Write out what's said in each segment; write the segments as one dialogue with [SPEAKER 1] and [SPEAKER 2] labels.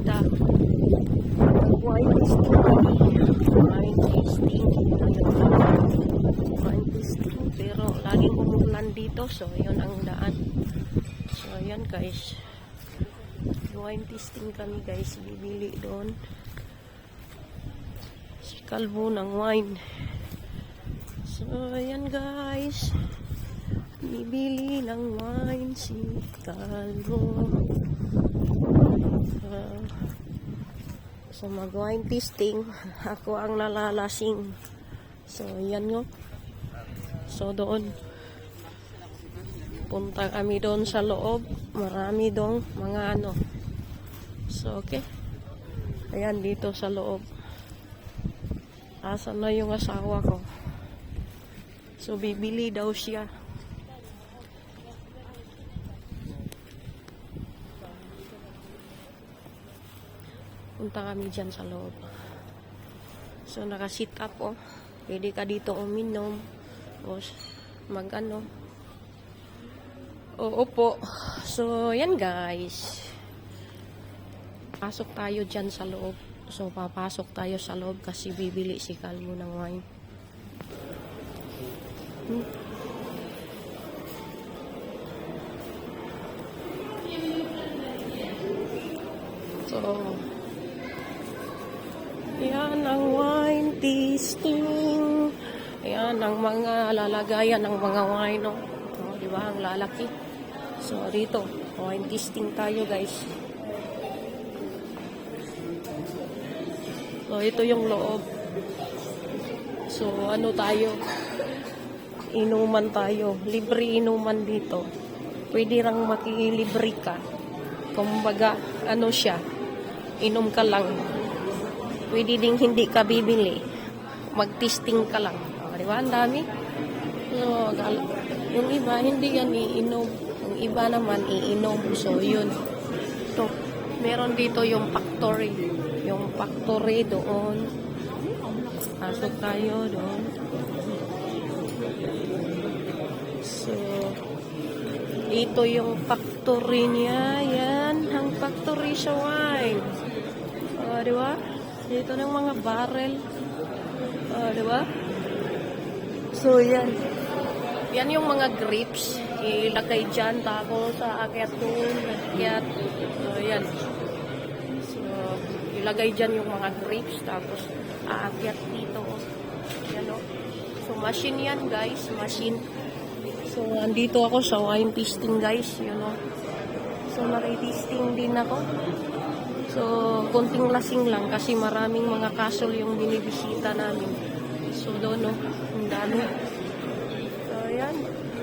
[SPEAKER 1] bisita. Wine tasting. Wine tasting. Wine tasting. Pero laging umulan dito. So, yun ang daan. So, ayan guys. Wine tasting kami guys. Bibili doon. Si Kalbo ng wine. So, ayan guys. Bibili ng wine si Kalbo. Ah, so, mag-wine tasting. Ako ang nalalasing. So, yan nga. So, doon. Punta kami doon sa loob. Marami doon mga ano. So, okay. Ayan, dito sa loob. Asan na yung asawa ko? So, bibili daw siya. Punta kami dyan sa loob. So, naka-sit up, oh. Pwede ka dito uminom. O, mag ano. Oo po. So, yan guys. Pasok tayo dyan sa loob. So, papasok tayo sa loob kasi bibili si Kalmo ng wine. Hmm. So, ang wine tasting. Yan ang mga lalagayan ng mga wine. No? Oh, di ba? Ang lalaki. So, dito. Wine tasting tayo, guys. So, ito yung loob. So, ano tayo? Inuman tayo. Libre inuman dito. Pwede rang makilibre ka. Kumbaga, ano siya? Inom ka lang. Pwede ding hindi ka bibili. Mag-testing ka lang. O, di ba? Ang dami. So, yung iba, hindi yan iinom. Yung iba naman, iinom. So, yun. Ito. Meron dito yung factory. Yung factory doon. Pasok tayo doon. So, dito yung factory niya. Yan, ang factory sa wine. O, di ba? Dito ng mga barrel. O, di ba? So, yan. Yan yung mga grapes. Ilagay dyan, tapos sa akyat doon, akyat. So, yan. So, ilagay dyan yung mga grapes, tapos aakyat dito. Yan o. So, machine yan, guys. Machine. So, andito ako sa wine tasting, guys. You know. So, nare-tasting din ako. So, konting lasing lang kasi maraming mga kasol yung binibisita namin. So, doon, no. Ang dami. So, ayan.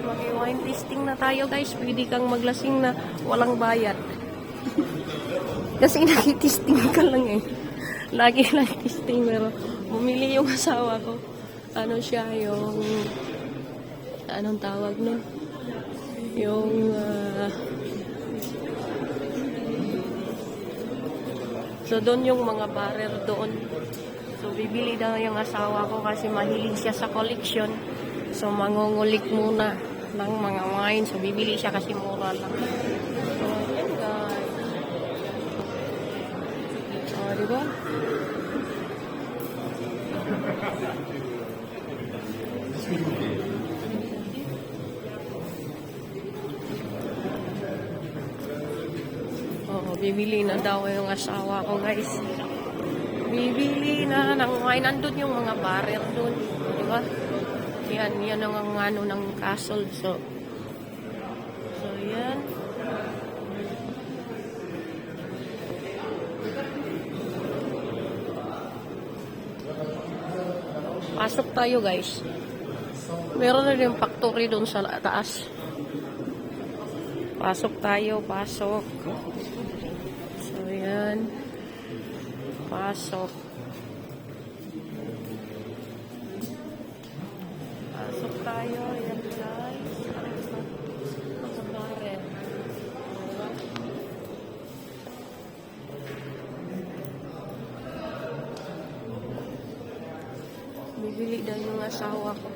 [SPEAKER 1] Mag-wine tasting na tayo, guys. Pwede kang maglasing na walang bayad. kasi nakitesting ka lang eh. Lagi lang testing, pero bumili yung asawa ko. Ano siya, yung... Anong tawag nun? Yung... ah, So, doon yung mga barrel doon. So, bibili daw yung asawa ko kasi mahilig siya sa collection. So, mangungulik muna ng mga wine. So, bibili siya kasi mura lang. So, yan guys. O, di ba? Oo, bibili na daw yung asawa ko, guys. Bibili na ng. Nandun yung mga barrel dun. Di ba? Yan, yan ang ano ng castle. So, so yan. Pasok tayo, guys. Meron na rin factory doon sa taas. Pasok tayo, pasok. So, yan. Pasok. Pasok tayo. Yan, guys. Barrel. Bibili daw yung asawa ko.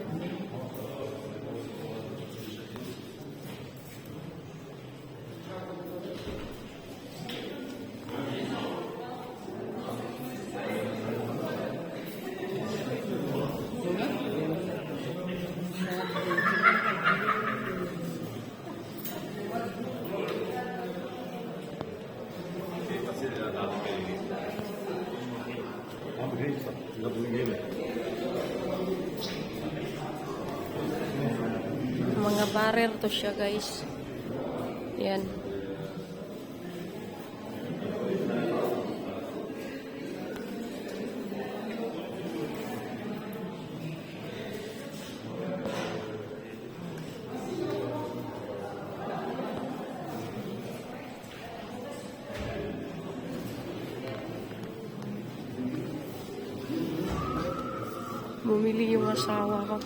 [SPEAKER 1] Mga barrel to siya guys. Yan. Bumili yung asawa ko.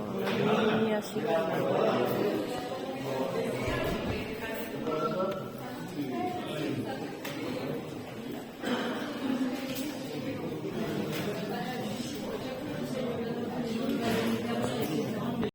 [SPEAKER 1] Oh, nabili niya sila.